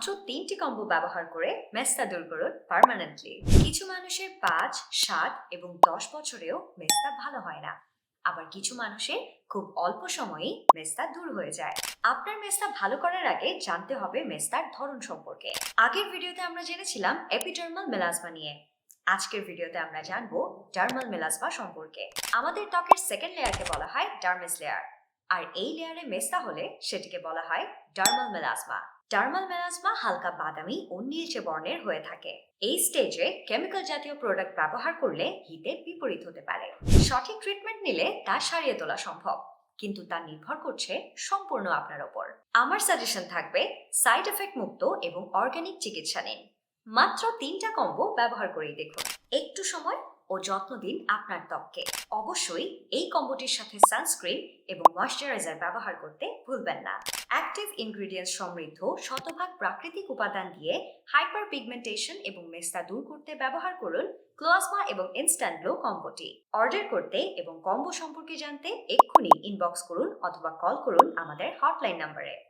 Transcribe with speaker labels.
Speaker 1: মাত্র তিনটি কম্বো ব্যবহার করে মেস্তা দূর করুন পার্মানেন্টলি কিছু মানুষের পাঁচ, সাত এবং দশ বছরেও মেস্তা ভালো হয় না। আবার কিছু মানুষের খুব অল্প সময়েই মেস্তা দূর হয়ে যায়। আপনার মেস্তা ভালো করার আগে জানতে হবে মেস্তার ধরন সম্পর্কে। আগের ভিডিওতে আমরা জেনেছিলাম এপিডার্মাল মেলাজমা নিয়ে। আজকের ভিডিওতে আমরা জানব ডার্মাল মেলাজমা সম্পর্কে। আমাদের ত্বকের সেকেন্ড লেয়ারকে বলা হয় ডার্মিস লেয়ার আর এই লেয়ারে মেস্তা হলে সেটিকে বলা হয় ডার্মাল মেলাজমা ডার্মাল মেলাজমা হালকা বাদামি ও নীলচে বর্ণের হয়ে থাকে। এই স্টেজে কেমিক্যাল জাতীয় প্রোডাক্ট ব্যবহার করলে হিতে বিপরীত হতে পারে। সঠিক ট্রিটমেন্ট নিলে তা সারিয়ে তোলা সম্ভব, কিন্তু তা নির্ভর করছে সম্পূর্ণ আপনার ওপর। আমার সাজেশন থাকবে সাইড এফেক্ট মুক্ত এবং অর্গ্যানিক চিকিৎসা নিন। মাত্র তিনটা কম্বো ব্যবহার করেই দেখুন। একটু সময় ও যত্ন দিন আপনার ত্বককে। অবশ্যই এই কম্বোটির সাথে সানস্ক্রিন এবং ময়শ্চারাইজার ব্যবহার করতে ভুলবেন না। অ্যাক্টিভ ইনগ্রিডিয়েন্টস সমৃদ্ধ, শতভাগ প্রাকৃতিক উপাদান দিয়ে হাইপার পিগমেন্টেশন এবং মেস্তা দূর করতে ব্যবহার করুন ক্লোয়াসমা এবং ইনস্ট্যান্ট গ্লো কম্বোটি অর্ডার করতে এবং কম্বো সম্পর্কে জানতে এক্ষুনি ইনবক্স করুন অথবা কল করুন আমাদের হটলাইন নম্বরে